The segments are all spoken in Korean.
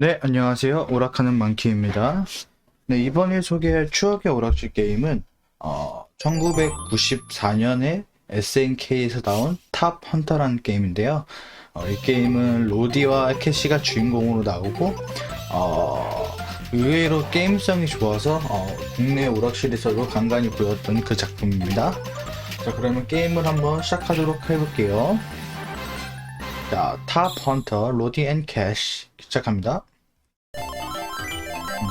네, 안녕하세요. 오락하는 만키입니다. 네, 이번에 소개할 추억의 오락실 게임은 어, 1994년에 SNK에서 나온 탑 헌터라는 게임인데요. 어, 이 게임은 로디와 캐시가 주인공으로 나오고 어, 의외로 게임성이 좋아서 어, 국내 오락실에서도 간간히 보였던 그 작품입니다. 자, 그러면 게임을 한번 시작하도록 해볼게요. 자, 탑 헌터 로디 앤 캐시 시작합니다.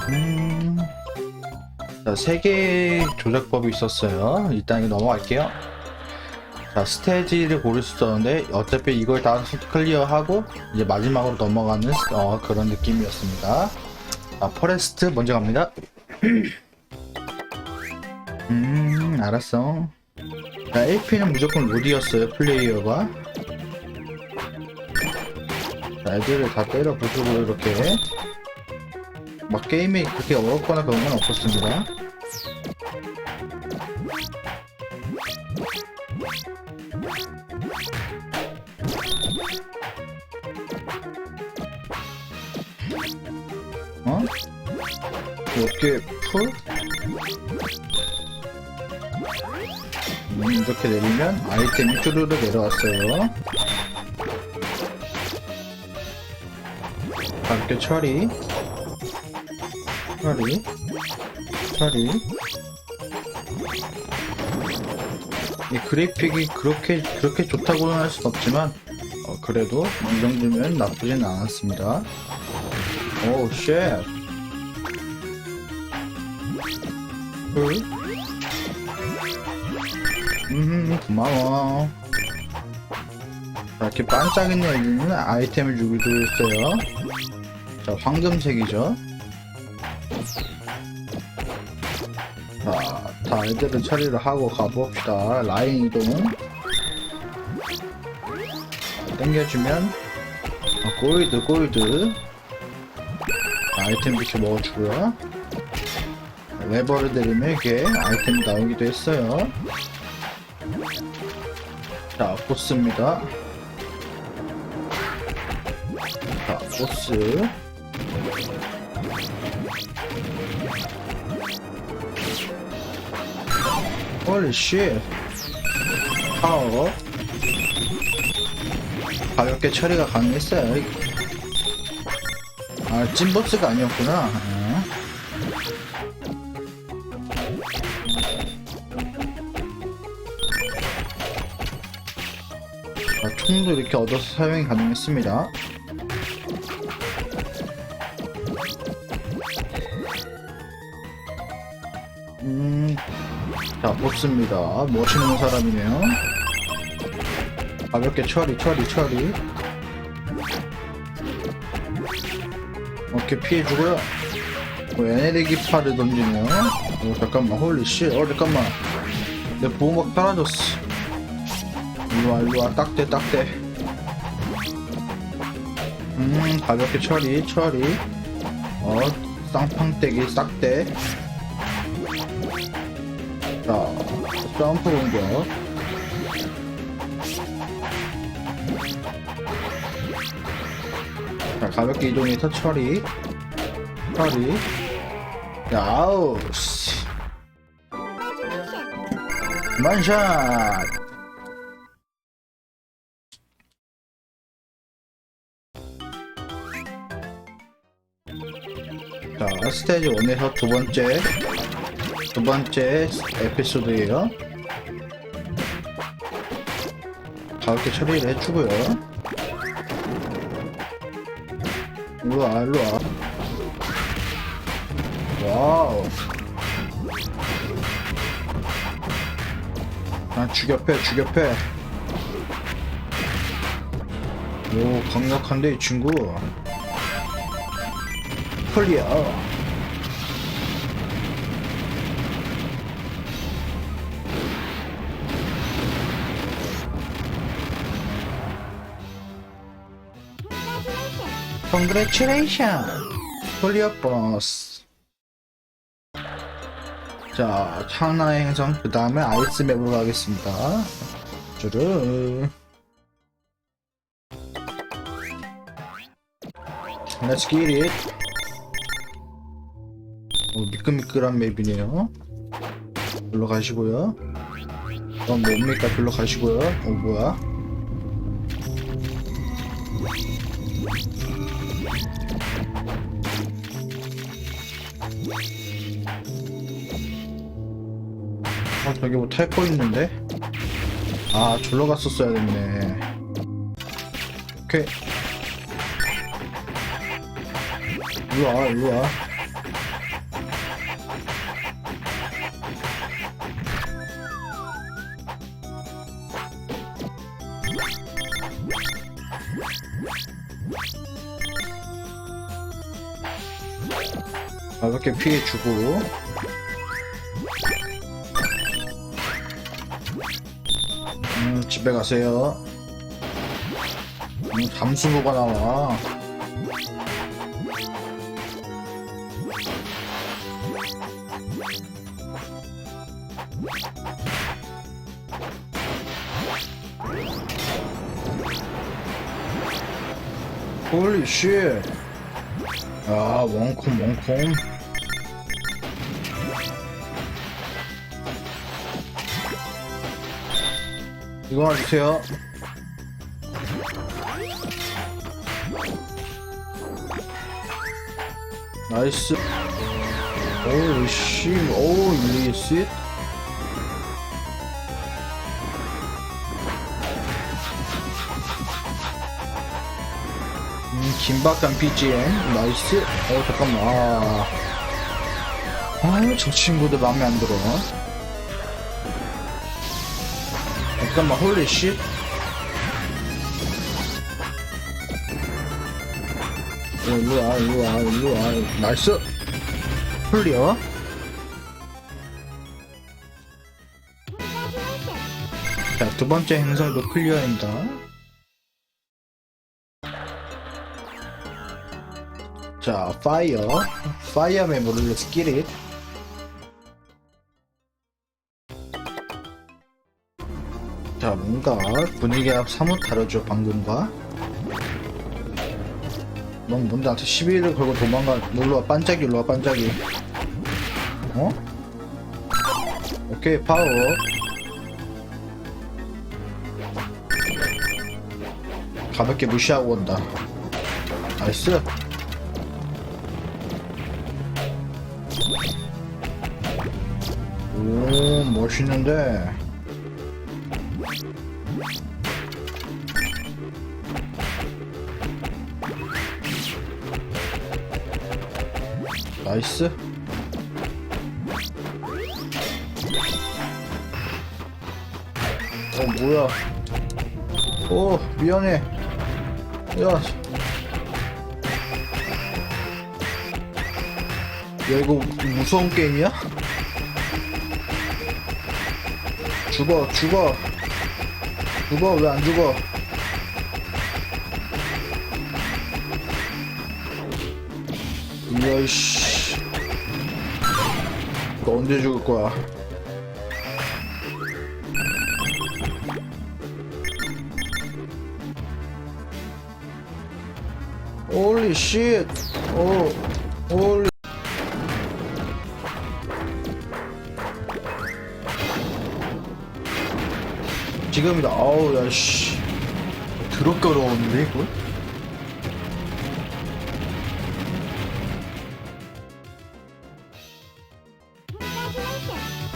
음. 자, 세 개의 조작법이 있었어요. 일단 이거 넘어갈게요. 자, 스테이지를 고를 수 있었는데, 어차피 이걸 다 클리어하고, 이제 마지막으로 넘어가는, 어, 그런 느낌이었습니다. 자, 포레스트 먼저 갑니다. 음, 알았어. 자, AP는 무조건 로디였어요, 플레이어가. 자, 애들을 다 때려 부수고, 이렇게. 막 게임이 그렇게 어렵거나 그런 건 없었습니다. 어? 이렇게 풀? 음, 이렇게 내리면 아이템이 쭈르르 내려왔어요. 이렇게 처리. 처리. 처리. 이 그래픽이 그렇게 그렇게 좋다고는 할순 없지만 어, 그래도 이 정도면 나쁘진 않았습니다. 오우 쉣. 헐. 음 고마워. 자, 이렇게 반짝이는 아이템을 주기도 했어요 자 황금색이죠 자, 다 애들은 처리를 하고 가봅시다. 라인 이동은 자, 당겨주면 아, 골드 골드 자, 아이템 이렇게 먹어주고요. 레버를 내리면 이렇게 아이템이 나오기도 했어요. 자, 보스입니다. 자, 보스. 홀리 쉣 파워 가볍게 처리가 가능했어요. 아 찐보스가 아니었구나. 아. 아, 총도 이렇게 얻어서 사용이 가능했습니다 음, 자, 뽑습니다. 멋있는 사람이네요. 가볍게 처리, 처리, 처리. 이렇게 피해주고요. 어, 에네르기 파를 던지네요. 어, 잠깐만, 홀리 씨. 어, 잠깐만. 내 보호막 떨어졌어. 일로와, 일로와. 딱대, 딱대. 음, 가볍게 처리, 처리. 어, 쌍팡떼기, 싹대. 자, 점프 공격. 자, 가볍게 이동해서 처리. 처리. 야우, 씨. 만샷! 자, 스테이지 1에서 두 번째 두 번째 에피소드예요. 가볍게 처리를 해주고요. 일로와, 일로와. 와우. 아, 죽여패, 죽여패. 오, 강력한데, 이 친구. 클리어. Congratulations! 클리어 버스. 자, 하나의 행성, 그 다음에 아이스 맵으로 가겠습니다. 쭈르. Let's. 오, 미끌미끌한 맵이네요. 놀러 가시고요. 그럼 뭡니까? 놀러 가시고요. 어, 뭐야? 어, 저기 뭐 탈 거 있는데? 아, 졸러 갔었어야 됐네. 오케이. 일로 와, 일로 와. 가볍게 피해주고. 집에 가세요. 음, 잠수부가 나와. 홀리 쉣. 아, 원콤, 원콤. 이거 하나 주세요. 나이스. 오우 씨, 오우 리시. 음, 긴박한 BGM. 나이스. 어, 잠깐만. 아, 아유, 저 친구들 마음에 안 들어. 잠깐만, 홀리 씨. 일로 와, 일로 와, 일로 와. 나이스. 클리어. 자, 두 번째 행성도 클리어입니다. 자, 파이어. 파이어 메모를 스키릿. 뭔가 분위기가 사뭇 다르죠, 방금과. 넌 뭔데 나한테 시비를 걸고 도망가. 놀러와, 반짝이, 놀러와, 반짝이. 어? 오케이, 파워. 가볍게 무시하고 온다. 나이스. 오, 멋있는데. 나이스. 어, 뭐야. 오, 미안해. 야. 야, 이거 무서운 게임이야? 죽어, 죽어. 죽어, 왜 안 죽어? 이야, 씨. 너 언제 죽을 거야? 홀리 쉣. 오, 홀리. 지금이다. 아우, 야, 씨. 더럽게 어려웠는데, 이거?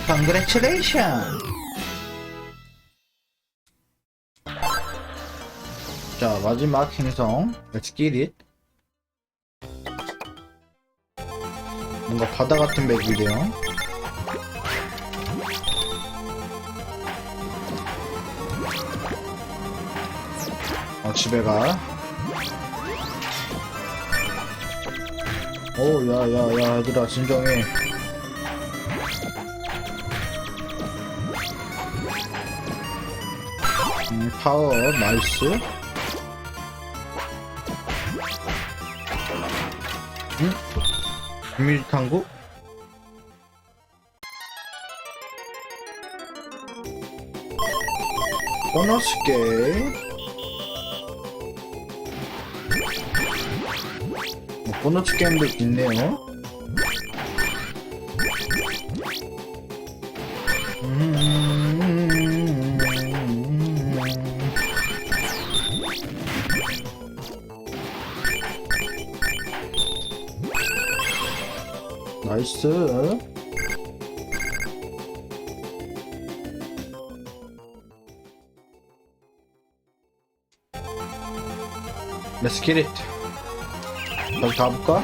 Congratulations! 자, 마지막 행성. Let's get it. 뭔가 바다 같은 맵이래요. 집에 가. 오, 야, 야, 야, 얘들아, 진정해. 음, 파워, 나이스. 응? 비밀 탐구? 보너스 게임? 보너스 게임도 있네요. 음. 나이스. Let's get it. 다시 가볼까?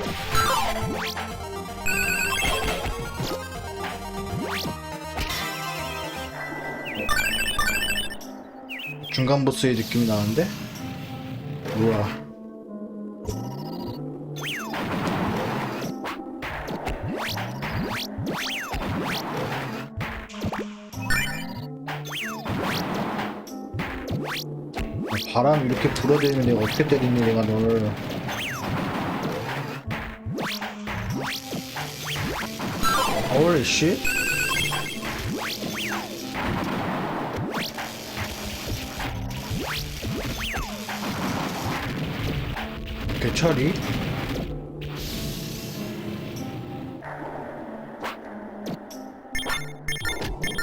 중간 보스의 느낌이 나는데? 우와. 아, 바람 이렇게 불어대면 내가 어떻게 때리니 내가 너를 Holy shit 개처리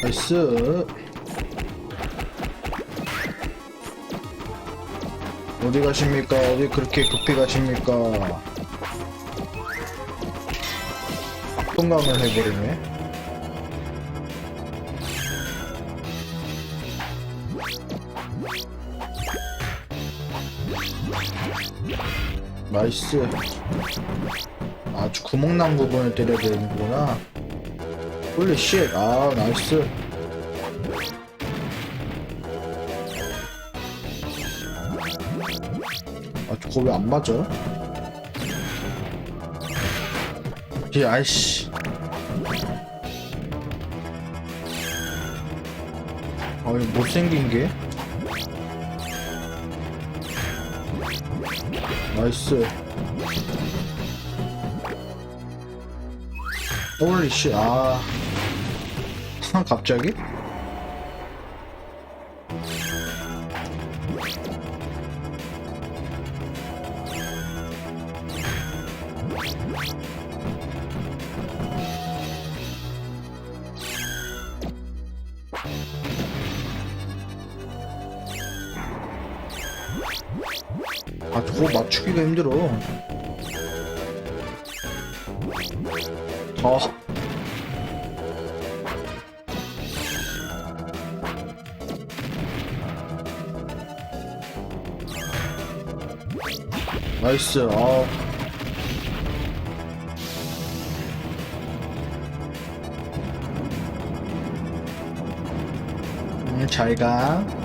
나이스 어디 가십니까? 어디 그렇게 급히 가십니까? 통감을 해버리네. 나이스. 아주 구멍난 부분을 때려야 되는구나. 홀리 쉣. 아, 나이스. 아, 저거 왜 안 맞아? 이 아이씨. 아, 이 못생긴 게? 나이스. 홀리 씨, 아. 갑자기? 아 저거 맞추기가 힘들어. 아. 나이스 아. 음, 잘가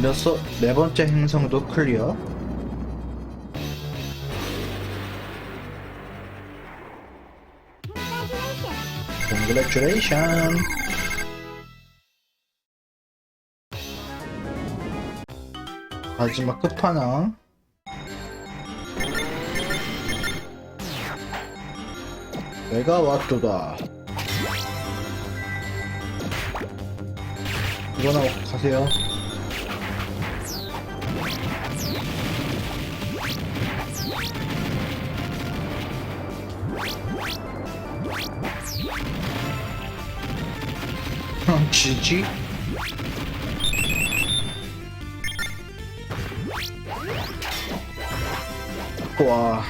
이로써 네 번째 행성도 클리어. Congratulations. 마지막 끝판왕. 내가 왔도다. 이거나 먹고 가세요. 지지? 와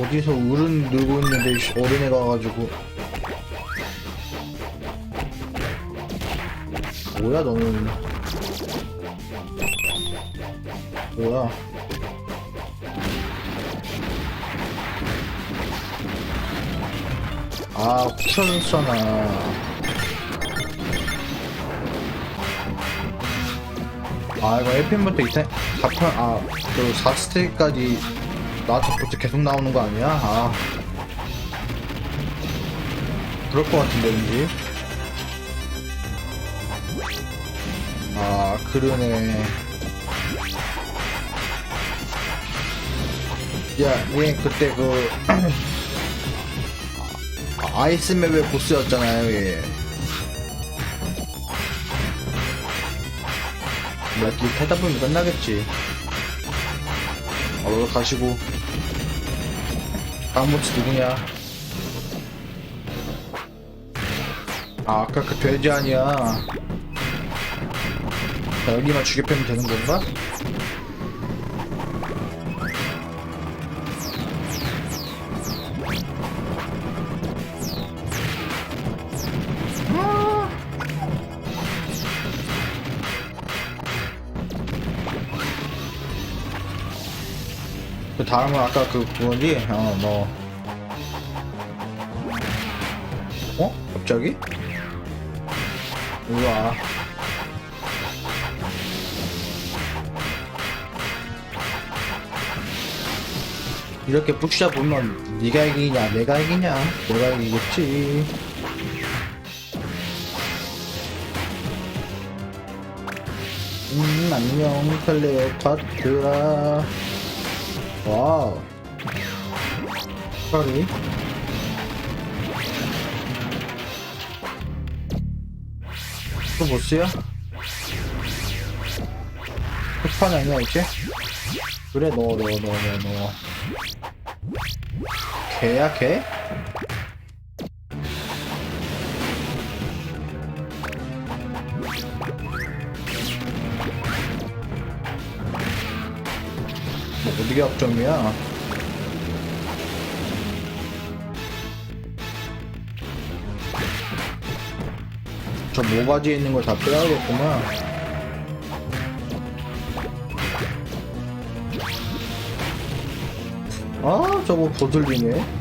어디서 울은 누르고 있는데 씨, 어린애가 와가지고. 뭐야 너는? 뭐야 아 쿠션서나 아. 이거 1편부터 2편 4편 아그 4스테이까지 나한테부터 계속 나오는 거 아니야? 아. 그럴 것 같은데 왠지. 아 그러네. 야얘 그때 그 아, 아이스맵의 보스였잖아요 얘 뭐야 길 타다 보면 끝나겠지. 바로 가시고. 다음 보스 누구냐? 아 아까 그 돼지 아니야. 자, 여기만 죽여 패면 되는 건가? 다음은 아까 그 그거지? 어, 뭐. 어? 갑자기? 우와. 이렇게 푹샤 보면 네가 이기냐 내가 이기냐 내가 이기겠지 음 안녕 클레오파트라 와우. 파리. 또 보스야? 끝판 아니야 이제? 그래 넣어 넣어 넣어 넣어 개야 개? 뭐 어디가 합정이야? 저 모가지에 있는 걸 다 빼야겠구만. 아, 저거 보들리네.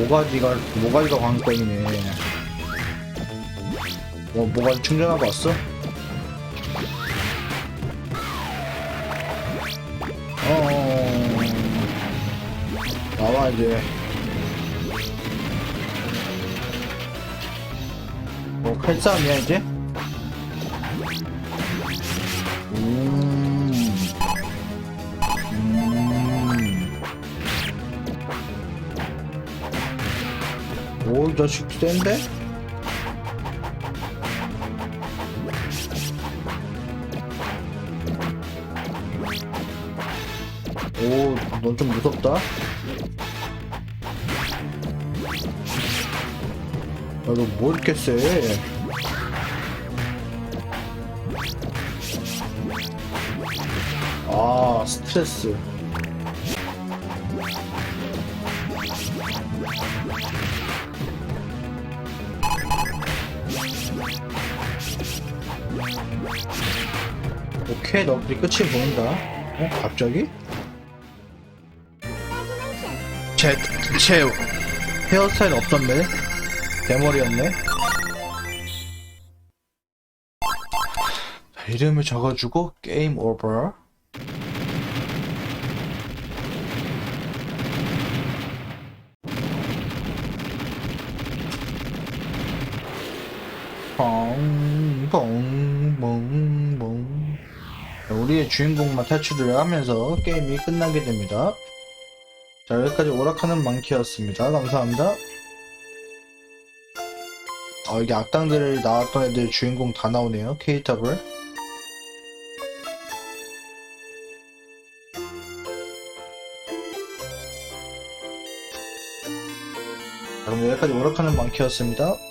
모가지가, 모가지가 광땡이네. 뭐, 모가지 충전하고 왔어? 어, 나와, 이제. 뭐, 칼싸움이야, 이제? 자식 센데? 오, 넌 좀 무섭다. 야, 너뭐 이렇게 세? 아, 스트레스. 오케이, 너희 끝이 보인다. 어, 갑자기? 제, 제 헤어스타일 없던데? 대머리였네? 자, 이름을 적어주고 게임 오버 자, 우리의 주인공만 탈출을 하면서 게임이 끝나게 됩니다. 자 여기까지 오락하는 만키였습니다. 감사합니다. 아 이게 악당들 나왔던 애들 주인공 다 나오네요. 자, 그럼 여기까지 오락하는 만키였습니다